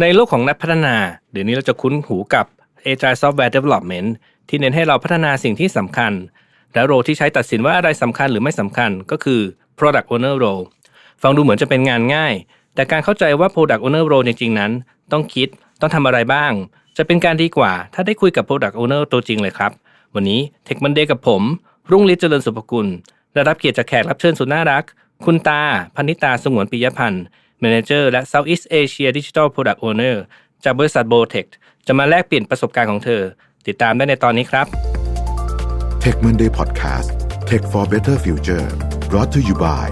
ในโลกของนักพัฒนา เดี๋ยวนี้เราจะคุ้นหูกับ Agile Software Development ที่เน้นให้เราพัฒนาสิ่งที่สำคัญ และโรที่ใช้ตัดสินว่าอะไรสำคัญหรือไม่สำคัญก็คือ Product Owner Role ฟังดูเหมือนจะเป็นงานง่าย แต่การเข้าใจว่า Product Owner Role จริงๆนั้น ต้องคิดต้องทำอะไรบ้าง จะเป็นการดีกว่า ถ้าได้คุยกับ Product Owner ตัวจริงเลยครับ วันนี้ Tech Monday กับผม รุ่งฤทธิ์เจริญสุภกุลได้รับเกียรติจากแขกรับเชิญสุดน่ารัก คุณตาพนิตาสงวนปิยพันธ์ Manager และ Southeast Asia Digital Product Owner จากบริษัท b o t e c h จะมาแลกเปลี่ยนประสบการณ์ของเธอ ติดตามได้ในตอนนี้ครับ Tech Monday Podcast Tech for Better Future brought to you by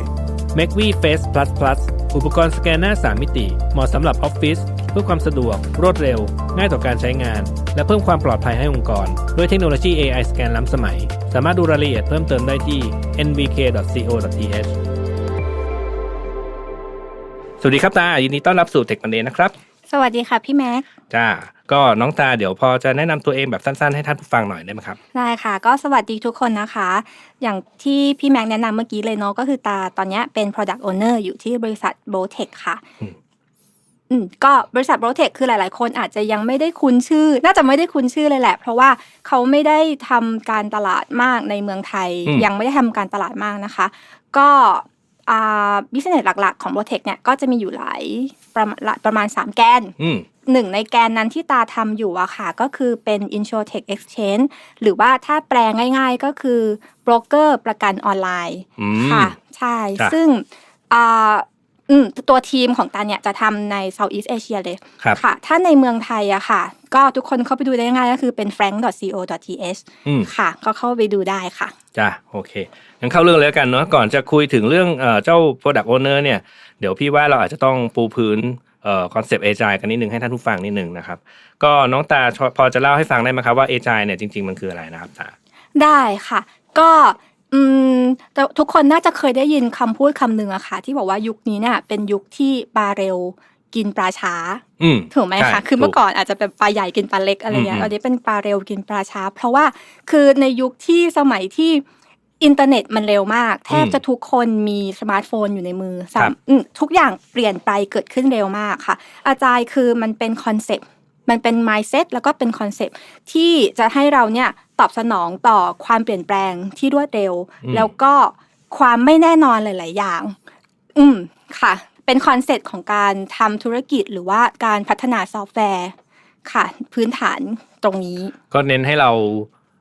m a c v Face Plus Plus อุปกรณ์สแกนหน้า 3 มิติ เหมาะสำหรับออฟฟิศเพื่อความสะดวก รวดเร็ว ง่ายต่อการใช้งาน และเพิ่มความปลอดภัยให้องค์กร ด้วยเทคโนโลยี AI สแกนล้ำสมัย สามารถดูรายละเอียดเพิ่มเติมได้ที่ nvk.co.th สวัสดีครับตายินดีต้อนรับสู่ Tech Monday นะครับ สวัสดีค่ะพี่แม็กจ้าก็น้องตาเดี๋ยวพอจะแนะนำตัวเองแบบสั้นๆ ให้ท่านผู้ฟังหน่อยได้ไหมครับได้ค่ะ ก็สวัสดีทุกคนนะคะ อย่างที่พี่แม็กแนะนำเมื่อกี้เลยเนาะก็คือตาตอนเนี้ยเป็น product owner อยู่ที่บริษัท b o t e c h ค่ะอืมอืมก็บริษัท b o t e c h คือหลาย ๆ คนอาจจะยังไม่ได้คุ้นชื่อ น่าจะไม่ได้คุ้นชื่อเลยแหละ เพราะว่าเขาไม่ได้ทำการตลาดมากในเมืองไทย ยังไม่ได้ทำการตลาดมากนะคะ ก็อ่า บิสเนสหลัก ๆ ของ b o t e c h เนี่ยก็จะมีอยู่หลายประมาณประมาณ 3 แกนอืมหนึ่งในแกนนั้นที่ตาทำอยู่อะค่ะ ก็คือเป็น Insurtech Exchange หรือว่าถ้าแปลง่าย ๆก็คือโบรกเกอร์ประกันออนไลน์อืมค่ะ ใช่จ้ะซึ่งอ่าอืมตัวทีมของตาเนี่ยจะทำใน Southeast Asia เลยครับค่ะ ถ้าในเมืองไทยอะค่ะ ก็ทุกคนเข้าไปดูได้ง่ายก็คือเป็น frank.co.th อืมค่ะ ก็เข้าไปดูได้ค่ะ จ้าโอเคงั้นเข้าเรื่องเลยแล้วกันเนาะก่อนจะคุยถึงเรื่องเอ่อเจ้า Product Owner เนี่ย เดี๋ยวพี่ว่าเราอาจจะต้องปูพื้นเอ่อคอนเซปต์ Agile กันนิดนึงให้ท่านผู้ฟังนิดนึงนะครับ ก็น้องตาพอจะเล่าให้ฟังได้ไหมครับว่า Agile เนี่ยจริง ๆ มันคืออะไรนะครับตาได้ค่ะ ก็อืมแต่ทุกคนน่าจะเคยได้ยินคำพูดคำหนึ่งอะค่ะ ที่บอกว่ายุคนี้เนี่ยเป็นยุคที่ปลาเร็ว กินปลาช้าอืมถูกไหมใช่คะ คือเมื่อถูกก่อนอาจจะเป็นปลาใหญ่กินปลาเล็กอะไรเงี้อืยมตอนนี้เป็นปลาเร็วกินปลาช้า เพราะว่าคือในยุคที่สมัยที่อินเทอร์เน็ตมันเร็วมาก แทบจะทุกคนมีสมาร์ทโฟนอยู่ในมือสามอืมทุกอย่างเปลี่ยนไปเกิดขึ้นเร็วมากค่ะ อาจารย์คือมันเป็นคอนเซปต์มันเป็น mindset แล้วก็เป็นคอนเซปต์ที่จะให้เราเนี่ยตอบสนองต่อความเปลี่ยนแปลงที่รวดเร็วอืมแล้วก็ความไม่แน่นอนหลาย ๆ อย่าง อืมค่ะ เป็นคอนเซปต์ของการทำธุรกิจหรือว่าการพัฒนาซอฟต์แวร์ค่ะพื้นฐานตรงนี้ ก็เน้นให้เรา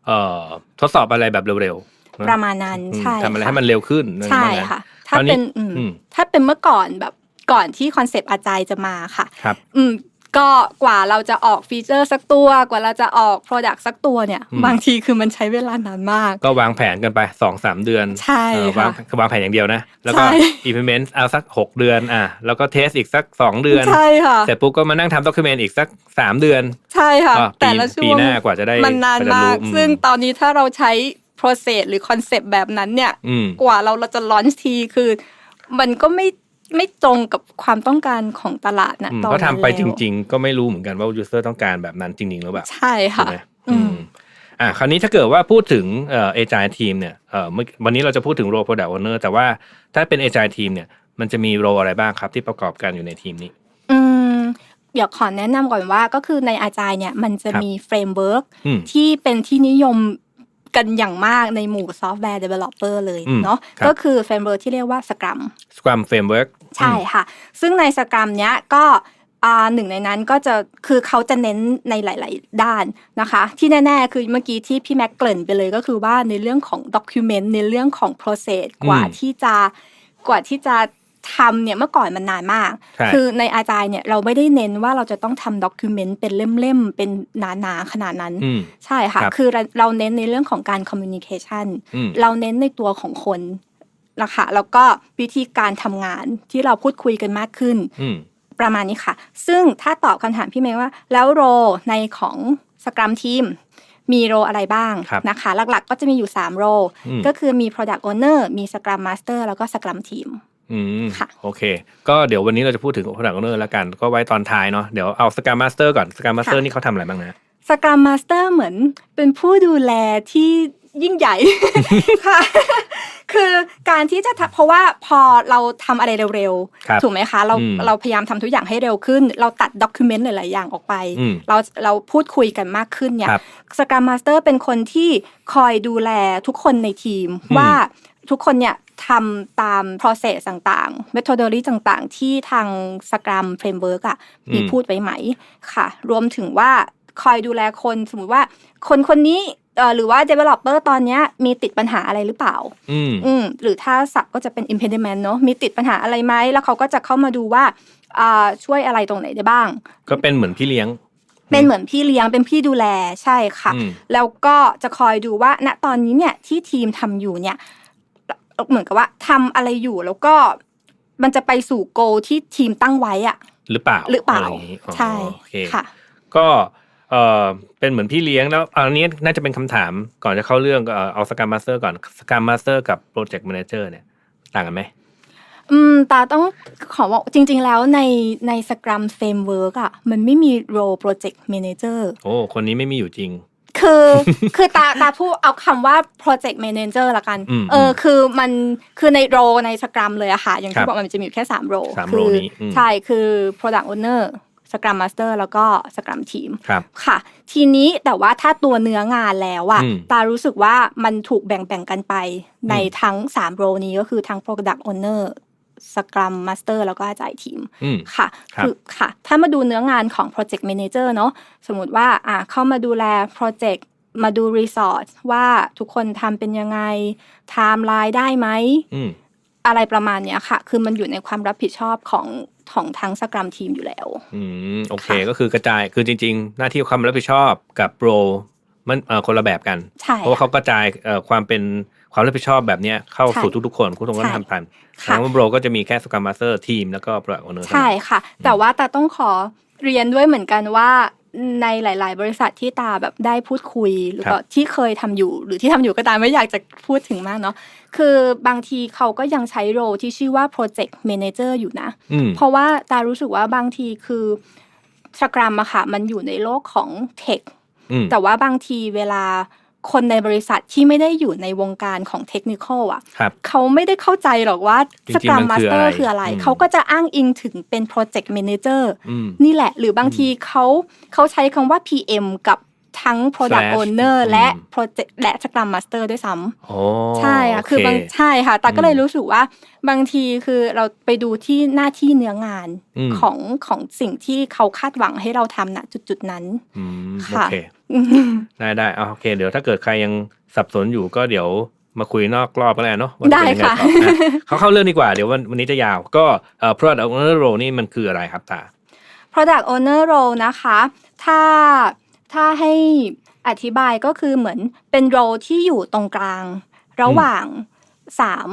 เอ่อทดสอบอะไรแบบเร็วๆนประมาณนั้นอืมใช่ทำอะไรค่ะให้มันเร็วขึ้นใช่ว่างั้นค่ะ ถ้าคราวนี้เป็นอืมอืมถ้าเป็นเมื่อก่อนแบบก่อนที่คอนเซปต์อาจารย์จะมาค่ะครับอืม ก็กว่าเราจะออกฟีเจอร์สักตัว กว่าเราจะออก Product สักตัวเนี่ยอืมบางทีคือมันใช้เวลานานมาก ก็วางแผนกันไปสองสามเดือน ใช่เออวางค่ะวางแผนอย่างเดียวนะ แล้วก็ใช่ implement เอาสักหกเดือนอะแล้วก็เทสอีกสักสองเดือนใช่ค่ะเสร็จปุ๊บก็มานั่งทำ document อีกสักสามเดือน ใช่ค่ะก็ปีแต่ละช่วงปีหน้ากว่าจะได้มันนานกว่าจะรู้มากอืมซึ่งตอนนี้ถ้าเราใช้ process หรือ concept แบบนั้นเนี่ยอืมกว่าเราเราจะ launch ทีคือมันก็ไม่ ไม่ตรงกับความต้องการของตลาดนะอืมตอนเพราะนั้นทำไปแล้วจริง ๆ ก็ไม่รู้เหมือนกันว่า user ต้องการแบบนั้นจริงๆหรือเปล่าใช่ถูค่ะกไหมอือืมมอะคราวนี้ถ้าเกิดว่าพูดถึงเอ่อ agile team เนี่ยเอ่อเมื่อวันนี้เราจะพูดถึง role product owner แต่ว่าถ้าเป็น agile team เนี่ยมันจะมี role อะไรบ้างครับที่ประกอบกันอยู่ในทีมนี้ อืมเดี๋ยวขอแนะนำก่อนว่าก็คือในอาจารย์เนี่ยมันจะครับมีเฟรมเวิร์กอืมที่เป็นที่นิยม กันอย่างมากในหมู่ซอฟต์แวร์ developer เลยอืมเนาะครับก็คือเฟรมเวิร์กที่เรียกว่า Scrum Scrum framework ใช่ค่ะ ซึ่งในสกรัมเนี้ยก็อ่าหนึ่งในนั้นก็จะคือเขาจะเน้นในหลาย ๆ ด้านนะคะ ที่แน่ ๆ คือเมื่อกี้ที่พี่แม็กเกริ่นไปเลยก็คือว่าในเรื่องของ document ในเรื่องของ process อืมกว่าที่จะกว่าที่จะ ทำเนี่ยเมื่อก่อนมันนานมากใช่คือในอาจารย์เนี่ยเราไม่ได้เน้นว่าเราจะต้องทำ document เป็นเล่มๆ เป็นหนาๆ ขนาดนั้นอืมใช่ค่ะครับคือเราเราเน้นในเรื่องของการ communication อืมเราเน้นในตัวของคนนะคะแล้วก็วิธีการทำงานที่เราพูดคุยกันมากขึ้นอืมประมาณนี้ค่ะ ซึ่งถ้าตอบคำถามพี่เมย์ว่า แล้วโรในของสกรัมทีมมีโรอะไรบ้างครับนะคะ หลักๆ ก็จะมีอยู่ 3 โรอืมก็คือมี Product Owner มี Scrum Master แล้วก็ Scrum Team อืมค่ะโอเค ก็เดี๋ยววันนี้เราจะพูดถึง product owner แล้วกันก็ไว้ตอนท้ายเนาะเดี๋ยวเอา Scrum Master ก่อน Scrum Master ค่ะนี่เขาทำอะไรบ้างนะ Scrum Master เหมือนเป็นผู้ดูแลที่ยิ่งใหญ่ค่ะ คือการที่จะทำเพราะว่าพอเราทำอะไรเร็วครับๆถูกไหมคะ เราอืมเราพยายามทำทุกอย่างให้เร็วขึ้น เราตัดด็อกิเมนต์หลายๆอย่างออกไปอืมเราเราพูดคุยกันมากขึ้นเนี่ยครับสก r มมาสเตอร์เป็นคนที่คอยดูแลทุกคนในทีมอืมว่า ทุกคนเนี่ยทำตาม process ต่างๆ methodology ต่างๆ ที่ทาง Scrum Framework อะมีพูดไว้ไหมค่ะ รวมถึงว่าคอยดูแลคนสมมุติว่าคนคนนี้เอ่อหรือว่า developer ตอนเนี้ยมีติดปัญหาอะไรหรือเปล่า อืมอืมหรือถ้าศัพท์ก็จะเป็น impediment เนอะมีติดปัญหาอะไรไหม แล้วเขาก็จะเข้ามาดูว่าอ่าช่วยอะไรตรงไหนได้บ้าง ก็เป็นเหมือนพี่เลี้ยง เป็นเหมือนพี่เลี้ยงเป็นพี่ดูแลใช่ค่ะอืมแล้วก็จะคอยดูว่าณตอนนี้เนี่ยที่ทีมทำอยู่เนี่ย เหมือนกับว่าทำอะไรอยู่แล้วก็มันจะไปสู่โกที่ทีมตั้งไว้อะหรือเปล่าหรือเปล่าะไย่งงี้อ๋อใช่โอเคค่ะก็เออเป็นเหมือนพี่เลี้ยงแล้วอันนี้น่าจะเป็นคำถามก่อนจะเข้าเรื่องเอ่อเอาสก r มมาสเตอร์ก่อนสก r มมาสเตอร์กับโปรเจกต์แมเนเจอร์เนี่ยต่างกันไหมอืมตาต้องขอบอกจริง ๆ แล้วในใน Scrum Framework อะมันไม่มี role project manager โอ้คนนี้ไม่มีอยู่จริง คือคือตาตาพูดเอาคำว่า project manager ละกันอืมเออคือมันคือในโรในสกรัมเลยอะค่ะ อย่างครัที่บบอกมันจะมีอยู่แค่3โรสามคืโรนี้อืมใช่คือ product owner scrum master แล้วก็ scrum team ครับค่ะ ทีนี้แต่ว่าถ้าตัวเนื้องานแล้วอะอืมตารู้สึกว่ามันถูกแบ่งๆกันไปในอืมทั้ง3โรนี้ก็คือทั้ง product owner scrum master แล้วก็อาจารย์ทีมอืมค่ะครับอค่ะ ถ้ามาดูเนื้องานของ Project Manager เนอะสมมติว่าอ่าเข้ามาดูแล Project มาดู Resort ว่าทุกคนทำเป็นยังไงไทม์ไลน์ได้ไหมอืมอะไรประมาณเนี้ยค่ะ คือมันอยู่ในความรับผิดชอบของของทั้งสกรัมทีมอยู่แล้ว อืมโอเคค่ะก็คือกระจายคือจริง ๆ หน้าที่ความรับผิดชอบกับโปรมันเอ่อคนละแบบกันใช่เพราะว่าเขากระจายเอ่อความเป็น ความรับผิดชอบแบบเนี้ยเข้าใช่สู่ทุกๆคนทุกคนก็ใช่ทำกันค่ะแล้วโปรก็จะมีแค่สก r มมาสเตอร์ทีมแล้วก็โปรโอเนอร์ใช่ค่ะ แต่ว่าตาต้องขอเรียนด้วยเหมือนกันว่าในหลาย ๆ บริษัทที่ตาแบบได้พูดคุยหรือก็ที่เคยทำอยู่ หรือที่ทำอยู่ก็ตามไม่อยากจะพูดถึงมากเนาะคือบางทีเขาก็ยังใช้โรที่ชื่อว่า project manager อยู่นะอืมเพราะว่าตารู้สึกว่าบางทีคือสกรัมอะค่ะมันอยู่ในโลกของเทคอืมแต่ว่าบางทีเวลา คนในบริษัทที่ไม่ได้อยู่ในวงการของเทคนิคอลอะครับเขาไม่ได้เข้าใจหรอกว่าจริสงๆกรัมมัมานคืสอเตออะไรร์คืออะไรอืมเขาก็จะอ้างอิงถึงเป็นโปรเจกต์ a ม a เจอร์อืมนี่แหละ หรือบางทีเขาเขาใช้คำว่า PM กับ ทั้ง Product Slash Owner อืมและ Project และ Scrum Master ด้วยซ้ำโอ้ใช่ค่ะโคือบางใช่ค่ะแต่ก็เลยอืมรู้สึกว่าบางทีคือเราไปดูที่หน้าที่เนื้องานอืมของของสิ่งที่เขาคาดหวังให้เราทำณจุดๆนั้นอืมโอค่ะเคได้ได้เอาโอเค เดี๋ยวถ้าเกิดใครยังสับสนอยู่ก็เดี๋ยวมาคุยนอกรอบก็แล้วเนาะว่าจได้เป็นยังไงค่ะต่ออะเขาเข้าเรื่องดีกว่าเดี๋ยววันวันนี้จะยาว ก็เอ่อ product owner role นี่มันคืออะไรครับตา Product Owner Role นะคะ ถ้า ถ้าให้อธิบายก็คือเหมือนเป็นโรที่อยู่ตรงกลาง ระหว่างสาม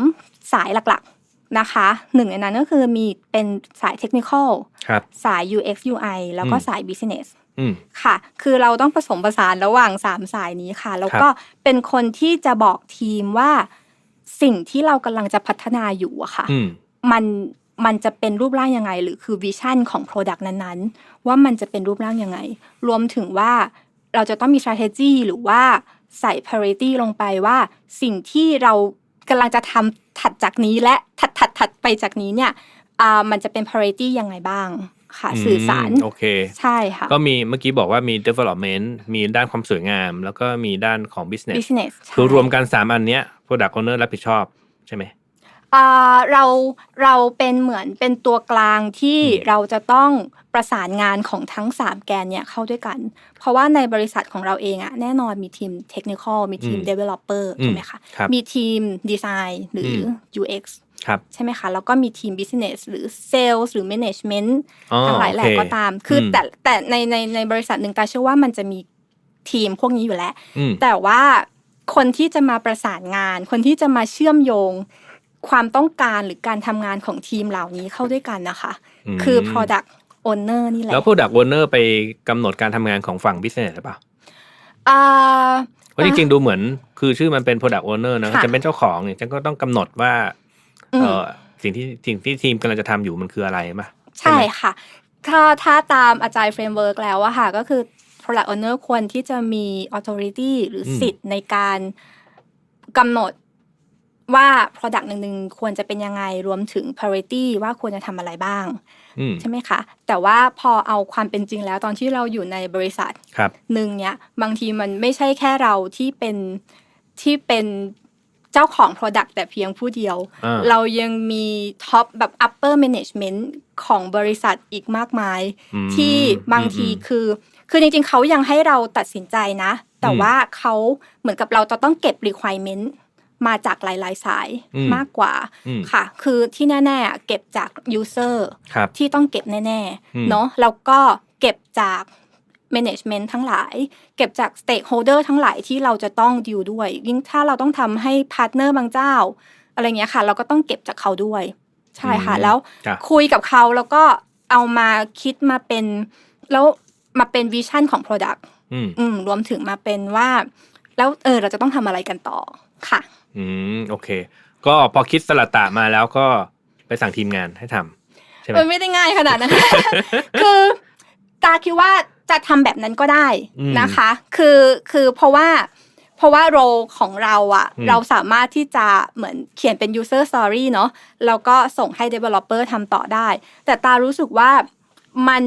สายหลักๆนะคะหนึ่งในนั้นก็คือมีเป็นสายเทคนิคอลครับสาย UX UI แล้วก็อืมสาย Business อืมค่ะ คือเราต้องผสมผสานระหว่างสามสายนี้ค่ะ แล้วก็เป็นคนที่จะบอกทีมว่าสิ่งที่เรากำลังจะพัฒนาอยู่อะค่ะอืมมัน มันจะเป็นรูปร่างยังไง หรือคือวิชั่นของ Product นั้นๆ ว่ามันจะเป็นรูปร่างยังไง รวมถึงว่าเราจะต้องมี strategy หรือว่าใส่ priority ลงไปว่าสิ่งที่เรากำลังจะทำถัดจากนี้และถัดถัดถัดไปจากนี้เนี่ยอ่ามันจะเป็น priority ยังไงบ้างค่ะสื่อสารโอเคใช่ค่ะก็มีเมื่อกี้บอกว่ามี development มีด้านความสวยงาม แล้วก็มีด้านของ business business ใช่คือรวมกันสามอันเนี้ย product owner รับผิดชอบใช่ไหมอ่า เราเราเป็นเหมือนเป็นตัวกลางที่อืมเราจะต้องประสานงานของทั้ง 3 แกนเนี่ยเข้าด้วยกัน เพราะว่าในบริษัทของเราเองอะแน่นอนมีทีมเทคนิคอลมีทีมอืม developer อืมใช่ไหมคะครับมีทีมดีไซน์หรือม UX ครับใช่ไหมคะ แล้วก็มีทีม business หรือ sales หรือ management อ๋อทั้งหลายแหล่โอเคก็ตาม คืออมแต่แต่ในในในบริษัทหนึ่งตาเชื่อว่ามันจะมีทีมพวกนี้อยู่แล้วอืมแต่ว่าคนที่จะมาประสานงาน คนที่จะมาเชื่อมโยง ความต้องการหรือการทำงานของทีมเหล่านี้เข้าด้วยกันนะคะอืมคือ product owner นี่แหละ แล้ว product owner ไปกำหนดการทำงานของฝั่ง business หรือเปล่าอ่าเพราะจริงๆดูเหมือนคือชื่อมันเป็น product owner นะค่ะจะเป็นเจ้าของเนี่ยฉันก็ต้องกำหนดว่าอืมเออสิ่งที่สิ่งที่ทีมกำลังจะทำอยู่มันคืออะไรมาใช่ค่ะ ถ้าถ้าตามอาจารย์เฟรมเวิร์กแล้วอะค่ะ ก็คือ product owner ควรที่จะมี authority หรืออมสิทธิ์ในการกำหนด ว่า Product หนึ่งๆควรจะเป็นยังไงรวมถึง priority ว่าควรจะทำอะไรบ้างอืมใช่ไหมคะ แต่ว่าพอเอาความเป็นจริงแล้วตอนที่เราอยู่ในบริษัทครับหนึ่งเนี่ยบางทีมันไม่ใช่แค่เราที่เป็นที่เป็นเจ้าของ Product แต่เพียงผู้เดียวอ่าเรายังมีท็อปแบบ upper management ของบริษัทอีกมากมายอืมที่บางทีอืมคือคือจริงๆเขายังให้เราตัดสินใจนะ แต่อืมว่าเขาเหมือนกับเราจะต้องเก็บ requirement มาจากหลาย ๆ สายอืมมากกว่าอืมค่ะ คือที่แน่ๆอะเก็บจาก user ครับที่ต้องเก็บแน่อืมๆเนาะแล้วก็เก็บจาก management ทั้งหลาย เก็บจาก stakeholder ทั้งหลายที่เราจะต้องดิวด้วย ยิ่งถ้าเราต้องทำให้ partner บางเจ้า อะไรเงี้ยค่ะ เราก็ต้องเก็บจากเขาด้วย ใช่ค่ะอืมแล้วจ้ะคุยกับเขาแล้วก็เอามาคิดมาเป็น แล้วมาเป็นวิชั่นของ product อืมอืมรวมถึงมาเป็นว่า แล้วเออเราจะต้องทำอะไรกันต่อ ค่ะ อืมโอเค ก็พอคิดสลัดตะมาแล้วก็ไปสั่งทีมงานให้ทำใช่ไหมมันไม่ได้ง่ายขนาดนั้นคือตาคิดว่าจะทำแบบนั้นก็ได้อืมนะคะ คือคือเพราะว่าเพราะว่าโรของเราอะอืมเราสามารถที่จะเหมือนเขียนเป็น user story เนาะแล้วก็ส่งให้ developer ทำต่อได้ แต่ตารู้สึกว่ามัน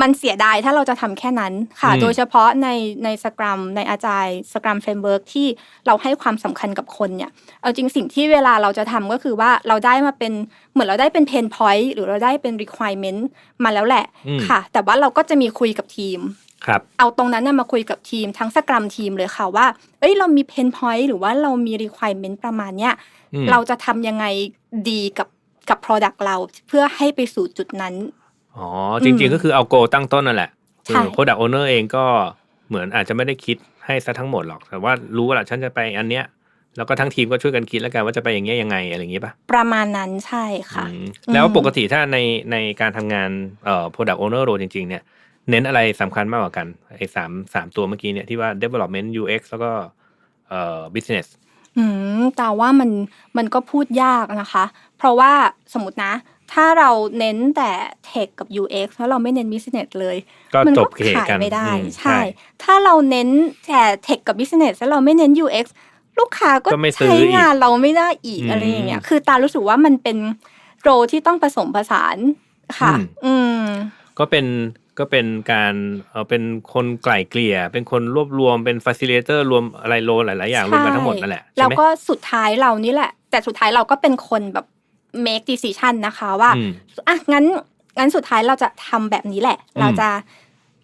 มันเสียดายถ้าเราจะทำแค่นั้นค่ะอืมโดยเฉพาะในในสกรัมในอาจายสกรัมเฟรมเวิร์กที่เราให้ความสำคัญกับคนเนี่ย เอาจริงสิ่งที่เวลาเราจะทำก็คือว่าเราได้มาเป็นเหมือนเราได้เป็นเพนพอยต์หรือเราได้เป็น requirement มาแล้วแหละอืมค่ะ แต่ว่าเราก็จะมีคุยกับทีมครับเอาตรงนั้นน่ะมาคุยกับทีมทั้งสกรัมทีมเลยค่ะว่า เอ้ยเรามีเพนพอยต์หรือว่าเรามี requirement ประมาณเนี้ยอืมเราจะทำยังไงดีกับกับ product เราเพื่อให้ไปสู่จุดนั้น อ๋อ จริง ๆ ก็คือเอาโกตั้งต้นนั่นแหละใช่โคดักโอเนอร์เองก็เหมือนอาจจะไม่ได้คิดให้ซะทั้งหมดหรอก แต่ว่ารู้ว่าล่ะฉันจะไปอันเนี้ยแล้วก็ทั้งทีมก็ช่วยกันคิดแล้วกันว่าจะไปอย่างเงี้ยยังไงอะไรอย่างงี้ป่ะประมาณนั้นใช่ค่ะอืมแล้วอืมปกติถ้าในในการทำงานเอ่อ product owner role จริง ๆ เนี่ย เน้นอะไรสำคัญมากกว่ากันไอ้สามสามตัวเมื่อกี้เนี่ยที่ว่า development UX แล้วก็เอ่อ business อืมแต่ว่ามันมันก็พูดยากนะคะ เพราะว่าสมมตินะ ถ้าเราเน้นแต่ Tech กับ UX แล้วเราไม่เน้น Business เลยก็มัจก็บเขตขายกันไม่ได้อืมใช่ ถ้าเราเน้นแต่ Tech กับ Business แล้วเราไม่เน้น UX ลูกค้าก็ก็ไม่ซื้อใช้อีกงานเราไม่ได้อีกอืมอะไรอย่างเงี้ยคือตารู้สึกว่ามันเป็นโรที่ต้องผสมผสานค่ะ อืมอืมก็เป็นก็เป็นการเออเป็นคนไกล่เกลี่ย เป็นคนรวบรวมเป็น facilitator รวมอะไรโลหลาย ๆ อย่างรวมกันทั้งหมดนั่นแหละใช่แล้วไหมก็สุดท้ายเรานี่แหละ แต่สุดท้ายเราก็เป็นคนแบบ make decision นะคะว่าอืมอะงั้นงั้นสุดท้ายเราจะทำแบบนี้แหละอืมเราจะ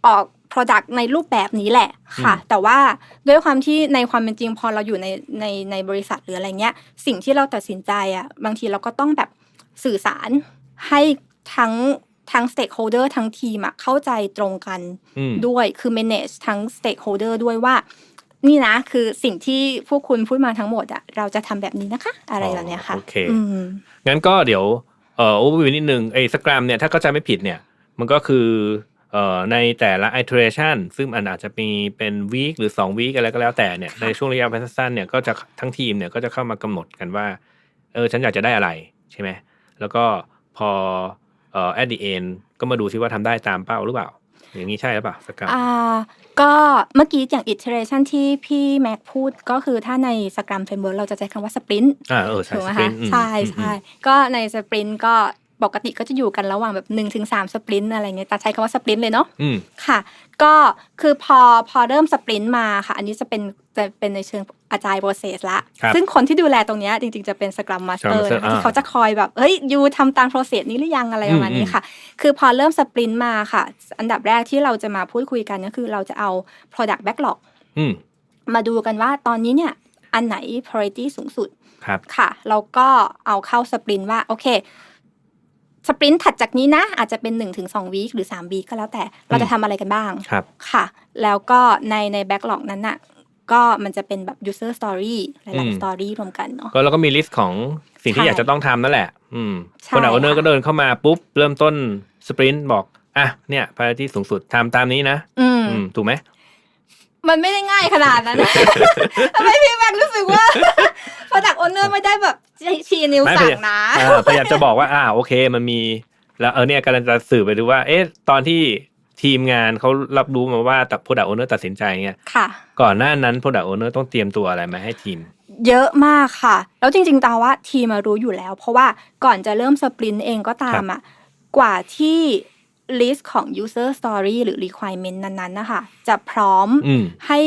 ออก Product ในรูปแบบนี้แหละค่ะอืมแต่ว่าด้วยความที่ในความเป็นจริงพอเราอยู่ในในในบริษัทหรืออะไรเงี้ย สิ่งที่เราตัดสินใจอะบางทีเราก็ต้องแบบสื่อสารให้ทั้งทั้ง stakeholder ทั้งทีมอะเข้าใจตรงกันอืมด้วยคือ manage ทั้ง stakeholder ด้วยว่า นี่นะคือสิ่งที่พวกคุณพูดมาทั้งหมดอะเราจะทำแบบนี้นะคะ อะไรแบบเนี้ยค่ะโอเคอืมงั้นก็เดี๋ยวเอ่อโอเวอร์วิวนิดนึงไอ้สกรัมเนี่ยถ้าเข้าใจไม่ผิดเนี่ย มันก็คือเอ่อในแต่ละ iteration ซึ่งมันอาจจะมีเป็นวีคหรือ2วีคอะไรก็แล้วแต่เนี่ยค่ะในช่วงระยะเวลาสั้นๆเนี่ยก็จะทั้งทีมเนี่ยก็จะเข้ามากำหนดกันว่าเออฉันอยากจะได้อะไรใช่ไหมแล้วก็พอเอ่อ at the end ก็มาดูซิว่าทำได้ตามเป้าหรือเปล่า อย่างนี้ใช่หรือเปล่าสกรัมอ่าก็เมื่อกี้อย่าง iteration ที่พี่แม็กพูดก็คือถ้าในสกรัมเฟรมเวิร์เราจะใช้คำว่าสปรินต์อ่าเออใช่ถูกไหมสปริคะนต์อืมใช่อืมใช่ก็ในสปรินต์ก็ ปกติก็จะอยู่กันระหว่างแบบ1นถึงสสปรินต์อะไรเงี้ยแต่ใช้คำว่าสปรินต์เลยเนาะอืมค่ะ ก็คือพอพอเริ่มสปรินต์มาค่ะ อันนี้จะเป็นจะเป็นในเชิงอาจายโปรเซสละครับซึ่งคนที่ดูแลตรงเนี้ยจริงๆ จะเป็นสกรัมมาสเตอ Scrum ร์ Master นะคะอ่าที่เขาจะคอยแบบเฮ้ยยูทำตามโปรเซสนี้หรือยังอะไรประมาณอืมนี้ค่ะ คือพอเริ่มสปรินต์มาค่ะ อันดับแรกที่เราจะมาพูดคุยกันก็คือเราจะเอา product backlog อืมมาดูกันว่าตอนนี้เนี่ยอันไหน priority สูงสุดครับค่ะแล้วก็เอาเข้าสปรินต์ว่าโอเค สปรินต์ถัดจากนี้นะ อาจจะเป็น1นถึงสวีคหรือ3วีคก็แล้วแต่เราจะทำอะไรกันบ้างครับค่ะ แล้วก็ในในแบ็กหลอกนั้นน่ะก็มันจะเป็นแบบ user story หอืลายมๆ story รวมกันเนาะก็เราก็มีลิสต์ของสิ่งที่ใช่อยากจะต้องทำนั่นแหละ อืมใช่คนเอาเนอร์ค่ะก็เดินเข้ามาปุ๊บ เริ่มต้นสปรินต์บอกอะเนี่ยภารที่สูงสุดทำตามนี้นะอืมอืมถูกไหมมันไม่ได้ง่ายขนาดนั้นทำไมพี่แม็กรู้สึกว่า product owner ไม่ได้แบบ ชี้นิ้วไม่สั่พงยายามนะอ่าพยายามจะบอกว่าอ่าโอเคมันมี แล้วเออเนี่ยกำลังจะสื่อไปดูว่า เอ๊ะตอนที่ทีมงานเขารับรู้มาว่าแต่ product owner ตัดสินใจเนี่ยค่ะก่อนหน้านั้น product owner ต้องเตรียมตัวอะไรมาให้ทีม เยอะมากค่ะ แล้วจริง ๆ ตาว่าทีมมารู้อยู่แล้ว เพราะว่าก่อนจะเริ่มสปรินต์เองก็ตามอะกว่าที่ list ของ user story หรือ requirement นั้นๆนะคะจะพร้อมอืมให้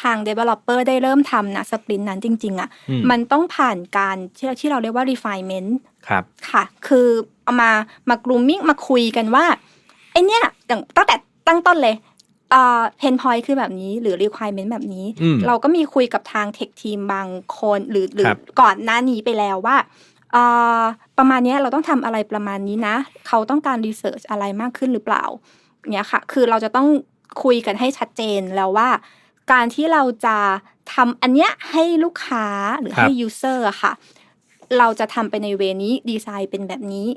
ทาง developer ได้เริ่มทำนะสปรินต์นั้นจริง ๆอะอืมมันต้องผ่านการที่ที่เราเรียกว่า refinement ครับค่ะ คือเอามามา grooming มาคุยกันว่าไอเนี้ยอย่างตั้งแต่ตั้งต้นเลยเอ่อ pain point คือแบบนี้หรือ requirement แบบนี้อืมเราก็มีคุยกับทาง tech team บางคนหรือหรือครับก่อนหน้านี้ไปแล้วว่าเอ่อประมาณเนี้ยเราต้องทำอะไรประมาณนี้นะ เขาต้องการ research อะไรมากขึ้นหรือเปล่าเนี้ยค่ะ คือเราจะต้องคุยกันให้ชัดเจนแล้วว่า การที่เราจะทำอันเนี้ยให้ลูกค้าหรือครับให้ user อะค่ะ เราจะทำไปในเวนี้ดีไซน์เป็นแบบนี้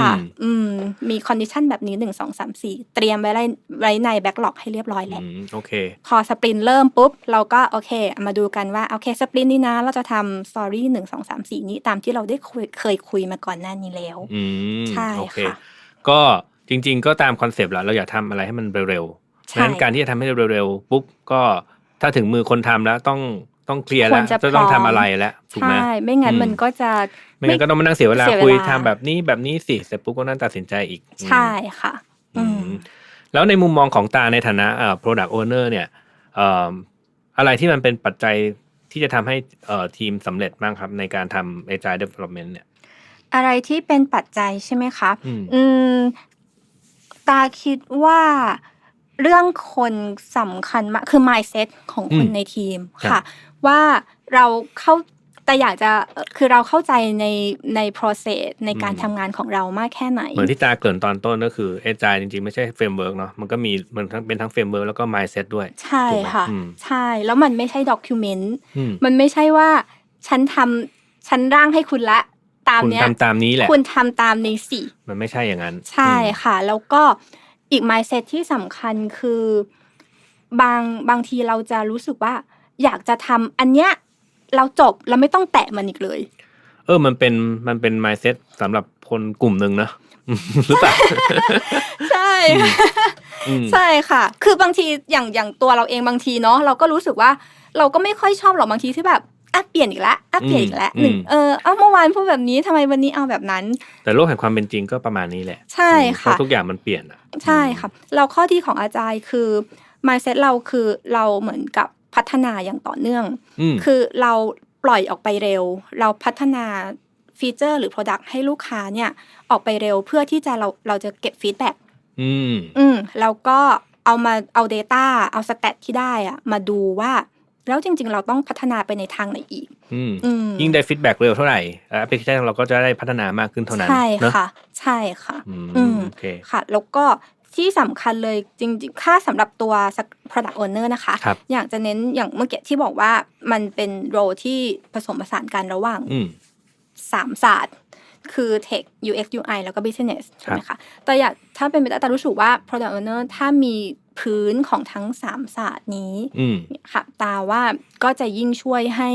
ค่ะอืมอืม มีคอนดิชันแบบนี้หนึ่งสองสามสี่เตรียมไว้ไว้ไว้ในแบ็กหลอกให้เรียบร้อยแล้วอืมโอเค พอสปรินต์เริ่มปุ๊บ เราก็โอเค มาดูกันว่า โอเคสปรินต์นี้นะ เราจะทำสตอรี่หนึ่งสองสามสี่นี้ตามที่เราได้คุยเคยคุยมาก่อนหน้านี้แล้ว อืม ใช่โอเคค่ะ ก็จริง ๆ ก็ตามคอนเซปต์แหละเราอยากทำอะไรให้มันเร็ว ๆใช่งั้นการที่จะทำให้เร็วๆปุ๊บก็ถ้าถึงมือคนทำแล้วต้องต้องเคลียร์ควแล้วรจะจะต้องพร้ทำอมอะไรแล้วถูกไหมใช่ไม่งั้นอืมมันก็จะไม่งั้นก็ต้องมานั่งเสียเวลาเสียเวลาคุยทำแบบนี้แบบนี้สิเสร็จปุ๊บก็นั่งตัดสินใจอีกอืมใช่ค่ะ อือืมมแล้วในมุมมองของตาในฐานะเอ่อ product owner เนี่ยเอ่ออะไรที่มันเป็นปัจจัยที่จะทำให้เอ่อทีมสำเร็จบ้างครับ ในการทำ agile development เนี่ย อะไรที่เป็นปัจจัยใช่ไหมคะ อืมอืมตาคิดว่า เรื่องคนสำคัญมากคือ mindset ของคนอืมในทีมครับค่ะ ว่าเราเข้าแต่อยากจะเอ่อคือเราเข้าใจในใน process ในการทำงานของเรามากแค่ไหน เหมือนที่ตาเกริ่นตอนต้นก็คือ agile จริงๆ ไม่ใช่ framework เนาะมันก็มีมันทั้งเป็นทั้ง framework แล้วก็ mindset ด้วย ใช่ถูกไหมค่ะอืมใช่ แล้วมันไม่ใช่ document อืมมันไม่ใช่ว่าฉันทำฉันร่างให้คุณละตามคุณเนี้ยทำตามนี้แหละคุณทำตามในสี่มันไม่ใช่อย่างนั้น ใช่อืมค่ะ แล้วก็ อีก mindset ที่สำคัญคือบางบางทีเราจะรู้สึกว่า อยากจะทำอันเนี้ยเราจบเราไม่ต้องแตะมันอีกเลย เออมันเป็นมันเป็น mindset สำหรับคนกลุ่มหนึ่งนะหรือเปล่าใช่อืมใช่ค่ะ คือบางทีอย่างอย่างตัวเราเองบางทีเนาะเราก็รู้สึกว่า เราก็ไม่ค่อยชอบหรอกบางทีที่แบบ อะเปลี่ยนอีกแล้วอะเปลี่ยนอีกแล้วอืมหนึ่งเออเอาเมื่อวานพูดแบบนี้ทำไมวันนี้เอาแบบนั้น แต่โลกแห่งความเป็นจริงก็ประมาณนี้แหละ ใช่อืมค่ะเพราะทุกอย่างมันเปลี่ยนอะใช่ค่ะเราข้อดีของอาจารย์คือ mindset เราคือเราเหมือนกับพัฒนาอย่างต่อเนื่องอืมคือเราปล่อยออกไปเร็ว เราพัฒนาฟีเจอร์หรือ Product ให้ลูกค้าเนี่ยออกไปเร็วเพื่อที่จะเราเราจะเก็บฟีดแบ็กอืมอืมแล้วก็เอามาเอา Data เอาสแตทที่ได้อะมาดูว่า แล้วจริง ๆ เราต้องพัฒนาไปในทางไหนอีกอืมอืมยิ่งได้ฟีดแบ็กเร็วเท่าไหร่แอปพลิเคชันเราก็จะได้พัฒนามากขึ้นเท่านั้นใช่เนอะค่ะ ใช่ค่ะอืมอืมโอเคค่ะ แล้วก็ที่สำคัญเลยจริง ๆ ค่าสำหรับตัว product owner นะคะครับอยากจะเน้นอย่างเมื่อกี้ที่บอกว่ามันเป็นโรที่ผสมผสานกันระหว่างอืมสามศาสตร์ คือ Tech UX UI แล้วก็ Business ใช่ไหมครัคะบแต่อยากถ้าเป็นไปได้แต่รู้สึกว่า Product Owner ถ้ามีพื้นของทั้งสามศาสตร์นี้อืมค่ะตาว่าก็จะยิ่งช่วยให้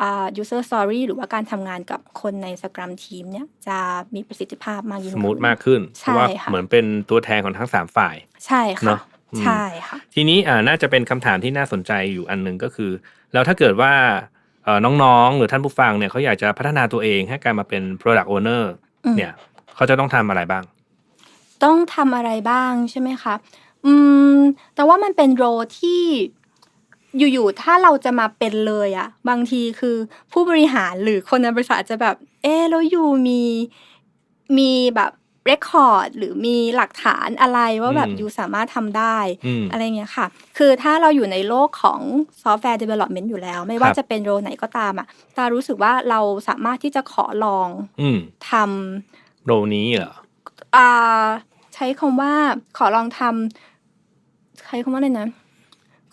อ่า user story หรือว่าการทำงานกับคนใน Scrum Team เนี่ยจะมีประสิทธิภาพมากยิ่งสมูทขึ้นมากขึ้น เพใช่ราะว่าค่ะเหมือนเป็นตัวแทนของทั้งสามฝ่าย ใช่เนค่ะอะอืมใช่ค่ะ ทีนี้อ่าน่าจะเป็นคำถามที่น่าสนใจอยู่อันหนึ่งก็คือ แล้วถ้าเกิดว่าเอ่อ น้องๆ หรือท่านผู้ฟังเนี่ยเขาอยากจะพัฒนาตัวเองให้กลายมาเป็น product owner อืมเนี่ยเขาจะต้องทำอะไรบ้าง ต้องทำอะไรบ้างใช่ไหมคะอืมแต่ว่ามันเป็นโรที่อยู่ๆ ถ้าเราจะมาเป็นเลยอะบางทีคือผู้บริหารหรือคนในบริษัทอาจจะแบบ เออแล้วอยู่มีมีแบบ เรคคอร์ดหรือมีหลักฐานอะไรว่าแบบอืมอยู่สามารถทำได้อืมอะไรเงี้ยค่ะ คือถ้าเราอยู่ในโลกของซอฟต์แวร์ development อยู่แล้ว ไม่ว่าครับจะเป็นโรไหนก็ตามอะตารู้สึกว่าเราสามารถที่จะขอลองอืมทำโรนี้เหรออ่าใช้คำว่าขอลองทำใช้คำว่าอะไรนะ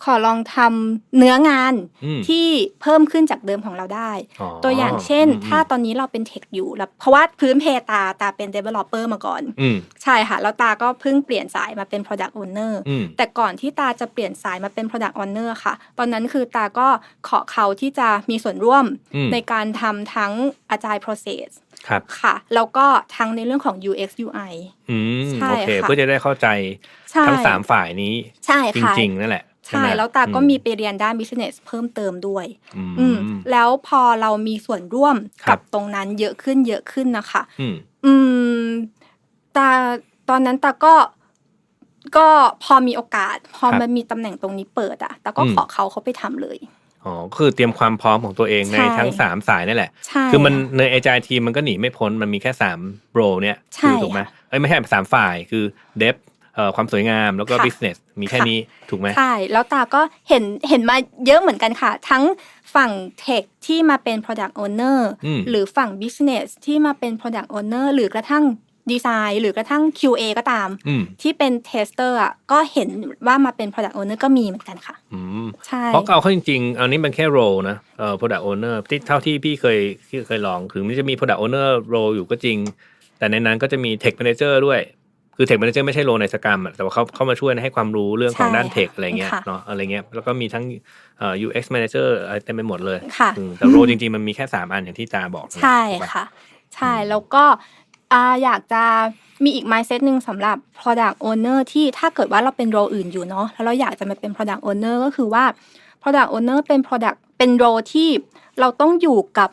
ขอลองทำเนื้องานอืมที่เพิ่มขึ้นจากเดิมของเราได้อ๋อตัวอย่างเช่นอืมถ้าตอนนี้เราเป็นเทคอยู่แล้วเพราะว่าพื้นเพตาตาเป็น developer มาก่อนอืมใช่ค่ะ แล้วตาก็เพิ่งเปลี่ยนสายมาเป็น product owner อืมแต่ก่อนที่ตาจะเปลี่ยนสายมาเป็น product owner ค่ะ ตอนนั้นคือตาก็ขอเขาที่จะมีส่วนร่วมอืมในการทำทั้ง agile process ครับค่ะ แล้วก็ทั้งในเรื่องของ UX UI อืมใช่โอเคค่ะเพื่อจะได้เข้าใจใช่ทั้งสามฝ่ายนี้ใช่จค่ะริงๆนั่นแหละ ใช่ไหมแล้วตาก็อืมีไปเรียนด้าน business เพิ่มเติมด้วยอืมอืมแล้วพอเรามีส่วนร่วมครักับบตรงนั้นเยอะขึ้นเยอะขึ้นนะคะ อืมอืมตาตอนนั้นตาก็ก็พอมีโอกาส พอครับมันมีตำแหน่งตรงนี้เปิดอะแต่ก็อืมขอเขาเขาไปทำเลยอ๋อคือเตรียมความพร้อมของตัวเองในใช่ทั้งสามสายนี่แหละใช่คือมันะในเอจายทีมมันก็หนีไม่พ้นมันมีแค่สามโรเนี่ยใช่คือถูกไหมเอ้ยไม่ใช่สามฝ่ายคือเดฟเอ่อ ความสวยงามแล้วก็ค่ะบิสเนสมีแค่ค่ะนี้ถูกไหมใช่ แล้วตาก็เห็นเห็นมาเยอะเหมือนกันค่ะ ทั้งฝั่งเทคที่มาเป็น product owner อืมหรือฝั่ง business ที่มาเป็น product owner หรือกระทั่งดีไซน์หรือกระทั่ง QA ก็ตามอืมที่เป็น tester อะก็เห็นว่ามาเป็น product owner ก็มีเหมือนกันค่ะอืมใช่เพราะเอาเข้าจริงๆ อันนี้มันแค่โรนะเอ่อ product owner ที่เท่าที่พี่เคยที่เคยลอง ถึงมันจะมี product owner โรอยู่ก็จริง แต่ในนั้นก็จะมี tech manager ด้วย คือ tech manager ไม่ใช่โรในสกรรมอะแต่ว่าเขาเข้ามาช่วยให้ความรู้เรื่องของใช่ด้าน tech ค่ะอะไรเงี้ยค่ะเนาะอะไรเงี้ยแล้วก็มีทั้งเอ่อ UX manager อะไรเต็มไปหมดเลยค่ะอืมแต่โรจริงๆ มันมีแค่สามอันอย่างที่ตาบอกนั่นแหละใช่ถูกปค่ะ ใช่อืมแล้วก็อ่าอยากจะมีอีก mindset หนึ่งสำหรับ product owner ที่ถ้าเกิดว่าเราเป็นโรอื่นอยู่เนาะแล้วเราอยากจะมาเป็น product owner ก็คือว่า product owner เป็น product เป็นโรที่เราต้องอยู่กับ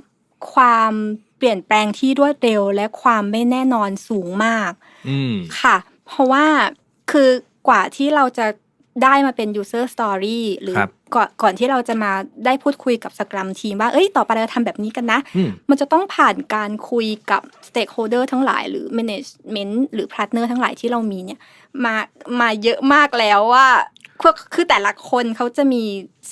ความ เปลี่ยนแปลงที่รวดเร็วและความไม่แน่นอนสูงมากอืมค่ะ เพราะว่าคือกว่าที่เราจะได้มาเป็น user story หรือครับก่อนก่อนที่เราจะมาได้พูดคุยกับสกรัมทีมว่า เอ้ย ต่อไปเราจะทำแบบนี้กันนะอืมมันจะต้องผ่านการคุยกับ stakeholder ทั้งหลาย หรือ management หรือ partner ทั้งหลายที่เรามีเนี่ย มามาเยอะมากแล้วว่า คือคือแต่ละคนเขาจะมี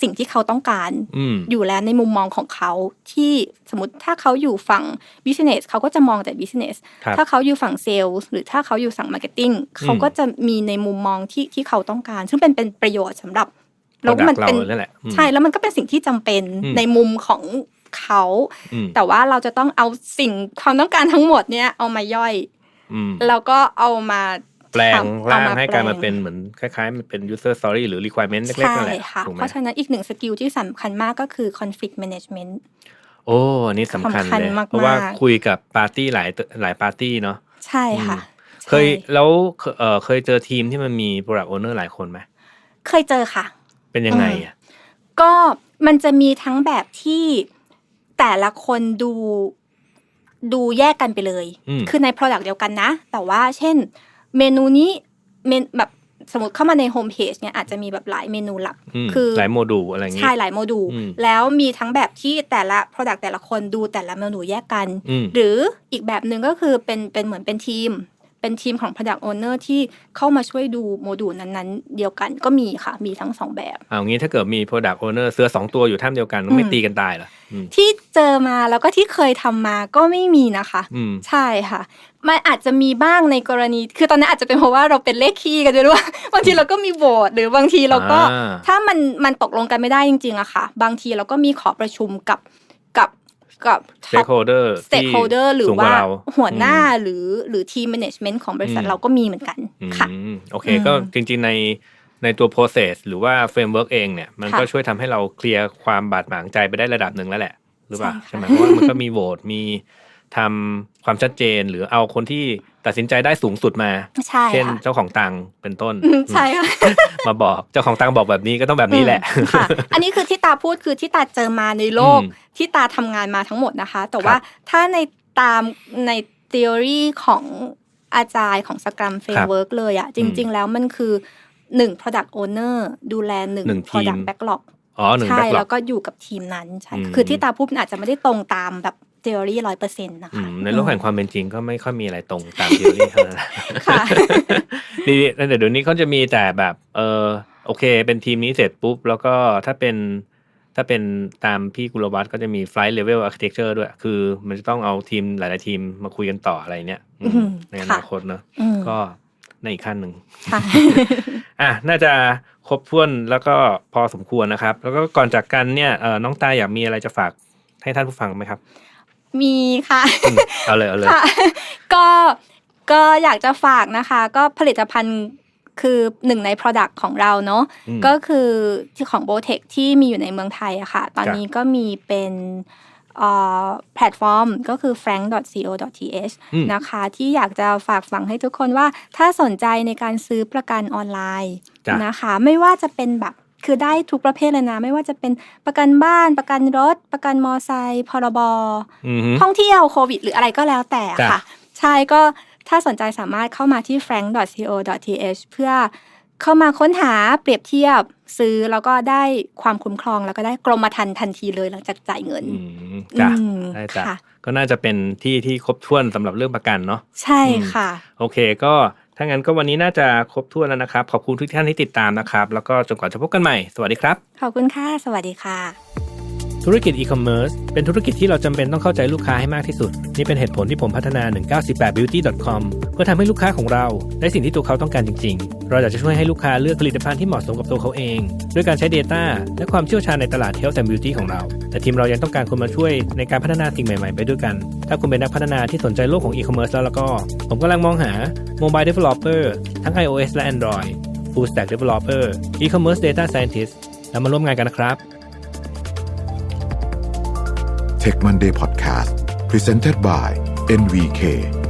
สิ่งที่เขาต้องการอืมอยู่แล้วในมุมมองของเขาที่สมมติถ้าเขาอยู่ฝั่ง business เขาก็จะมองแต่ business ครับถ้าเขาอยู่ฝั่ง sales หรือถ้าเขาอยู่ฝั่ง marketing เขาก็จะมีในมุมมองที่ที่เขาต้องการ ซึ่งเป็นเป็นประโยชน์สำหรับ product มัเป็นเรานั่นแหละอืมใช่แล้วมันก็เป็นสิ่งที่จำเป็นอืมในมุมของเขาอืมแต่ว่าเราจะต้องเอาสิ่งความต้องการทั้งหมดเนี่ยเอามาย่อยอืมแล้วก็เอามา แปลงทำร่างเอให้กลายมาแปลงเป็นเหมือนคล้ายๆ มันเป็น user story หรือ requirement เล็กๆใช่นั่นแหละค่ะถูกไหมเพราะฉะนั้นอีกหนึ่งสกิลที่สำคัญมากก็คือ conflict management โอ้อันนี้สำคัญสำคัญเลยมากๆเพราะว่าคุยกับปาร์ตี้หลายหลายปาร์ตี้เนาะใช่ค่ะ เคยใช่แล้วเคเออเคยเจอทีมที่มันมี product owner หลายคนไหมเคยเจอค่ะ เป็นยังไงอะก็มันจะมีทั้งแบบที่แต่ละคนดูดูแยกกันไปเลยอืมคือใน Product เดียวกันนะ แต่ว่าเช่น เมนูนี้เมนแบบสมมติเข้ามาในโฮมเพจเนี่ยอาจจะมีแบบหลายเมนูหลักมคือหลายโมดูลอะไรอย่างงี้ใช่หลายโมดูลอืมแล้วมีทั้งแบบที่แต่ละ Product แต่ละคนดูแต่ละเมนูแยกกันอืมหรืออีกแบบหนึ่งก็คือเป็นเป็นเหมือนเป็นทีม เป็นทีมของ Product Owner ที่เข้ามาช่วยดูโมดูลนั้นๆ เดียวกันก็มีค่ะ มีทั้งสองแบบเอางี้ถ้าเกิดมี product owner เสือสองตัวอยู่ท่ามเดียวกันอืมไม่ตีกันตายเหรออืมที่เจอมาแล้วก็ที่เคยทำมาก็ไม่มีนะคะอืมใช่ค่ะมันอาจจะมีบ้างในกรณี คือตอนนั้นอาจจะเป็นเพราะว่าเราเป็นเลขคี่กันด้วยบางทีเราก็มีโหวตหรือบางทีเราก็อ่าถ้ามันมันตกลงกันไม่ได้จริงๆอะค่ะ บางทีเราก็มีขอประชุมกับกับ กับ stakeholder สเต็กโฮเดอร์หรือสูงกว่าเราหัวหน้าอืมหรือหรือทีมแมネจเมนต์ของบริษัทอืมเราก็มีเหมือนกันค่ะอืมโอเคอืมก็จริง ๆในในตัว process หรือว่า framework เองเนี่ยมันก็ค่ะช่วยทำให้เราเคลียร์ความบาดหมางใจไปได้ระดับหนึ่งแล้วแหละหรือเปล่าใช่ค่ะใช่ไหมเพราะว่ามันก็มีโหวตมี ทำความชัดเจนหรือเอาคนที่ตัดสินใจได้สูงสุดมาใช่เช่นค่ะเจ้าของตังค์เป็นต้นอืมใช่ค่ะมาบอกเจ้าของตังค์บอกแบบนี้ก็ต้องแบบนี้แหละอืมค่ะอันนี้คือที่ตาพูดคือที่ตาเจอมาในโลกอืมที่ตาทำงานมาทั้งหมดนะคะ แต่ว่าถ้าในตามใน theory ของอาจารย์ของสกรัมเฟรมเวิร์กเลยอะจริง ๆ แล้วมันคือหนึ่ง product owner ดูแลหนึ่งหนึ่งทีม product backlog อ๋อหนึ่งใช่แบ็คล็แล้อกวก็อยู่กับทีมนั้นใช่อืมคือที่ตาพูดมันอาจจะไม่ได้ตรงตามแบบ theory ร้อยเปอร์เซ็นต์นะคะในโลกแห่งความเป็นจริงก็ไม่ค่อยมีอะไรตรงตามทีโอรีเท่านั้นค่ะดีแต่เดี๋ยวนี้เขาจะมีแต่แบบเออโอเค เป็นทีมนี้เสร็จปุ๊บ แล้วก็ถ้าเป็นถ้าเป็นตามพี่กุลวัฒน์ก็จะมี flight level architecture ด้วย คือมันจะต้องเอาทีมหลาย ๆ ทีมมาคุยกันต่ออะไรเนี้ยอืมอืมในอค่ะนาคตเนอะอืมก็ในอีกขั้นหนึ่งค่ะอะน่าจะครบถ้วนแล้วก็พอสมควรนะครับ แล้วก็ก่อนจากกันเนี่ยเออน้องตาอยากมีอะไรจะฝากให้ท่านผู้ฟังไหมครับ มีค่ะอืมเอาเลยเอาเลยค่ะก็ก็อยากจะฝากนะคะ ก็ผลิตภัณฑ์คือหนึ่งใน Product ของเราเนาะอืมก็คือที่ของ b o t e c h ที่มีอยู่ในเมืองไทยอะค่ะ ตอนจ้ะนี้ก็มีเป็นเอ่อแพลตฟอร์มก็คือ frank.co.th อืมนะคะ ที่อยากจะฝากฝังให้ทุกคนว่า ถ้าสนใจในการซื้อประกันออนไลน์จ้ะนะคะ ไม่ว่าจะเป็นแบบ คือได้ทุกประเภทเลยนะ ไม่ว่าจะเป็นประกันบ้านประกันรถ ประกันมอไซค์พรบอือฮึท่องเที่ยวโควิด หรืออะไรก็แล้วแต่จ้ะค่ะ ใช่ก็ถ้าสนใจสามารถเข้ามาที่ frank.co.th เพื่อเข้ามาค้นหาเปรียบเทียบซื้อแล้วก็ได้ความคุ้มครองแล้วก็ได้กรมธรรม์ทันทีเลยหลังจากจ่ายเงินอืมจ้ะอืมได้จ้ะค่ะก็น่าจะเป็นที่ที่ครบถ้วนสำหรับเรื่องประกันเนาะใช่ค่ะ โอเคก็ ถ้างั้นก็วันนี้น่าจะครบถ้วนแล้วนะครับ ขอบคุณทุกท่านที่ติดตามนะครับ แล้วก็จนกว่าจะพบกันใหม่ สวัสดีครับ ขอบคุณค่ะ สวัสดีค่ะ ธุรกิจอีคอมเมิร์ซเป็นธุรกิจที่เราจำเป็นต้องเข้าใจลูกค้าให้มากที่สุด นี่เป็นเหตุผลที่ผมพัฒนา 198beauty.com เพื่อทำให้ลูกค้าของเราได้สิ่งที่ตัวเขาต้องการจริง ๆ เราอยากจะช่วยให้ลูกค้าเลือกผลิตภัณฑ์ที่เหมาะสมกับตัวเขาเอง ด้วยการใช้ Data และความเชี่ยวชาญในตลาด Health and Beauty ของเรา แต่ทีมเรายังต้องการคนมาช่วยในการพัฒนาสิ่งใหม่ๆ ไปด้วยกัน ถ้าคุณเป็นนักพัฒนาที่สนใจโลกของอีคอมเมิร์ซแล้วแล้วก็ ผมกำลังมองหา Mobile Developer ทั้ง iOS และ Android Full Stack Developer E-commerce Data Scientist แล้วมาร่วมงานกันนะครับ Tech Monday Podcast Presented by NVK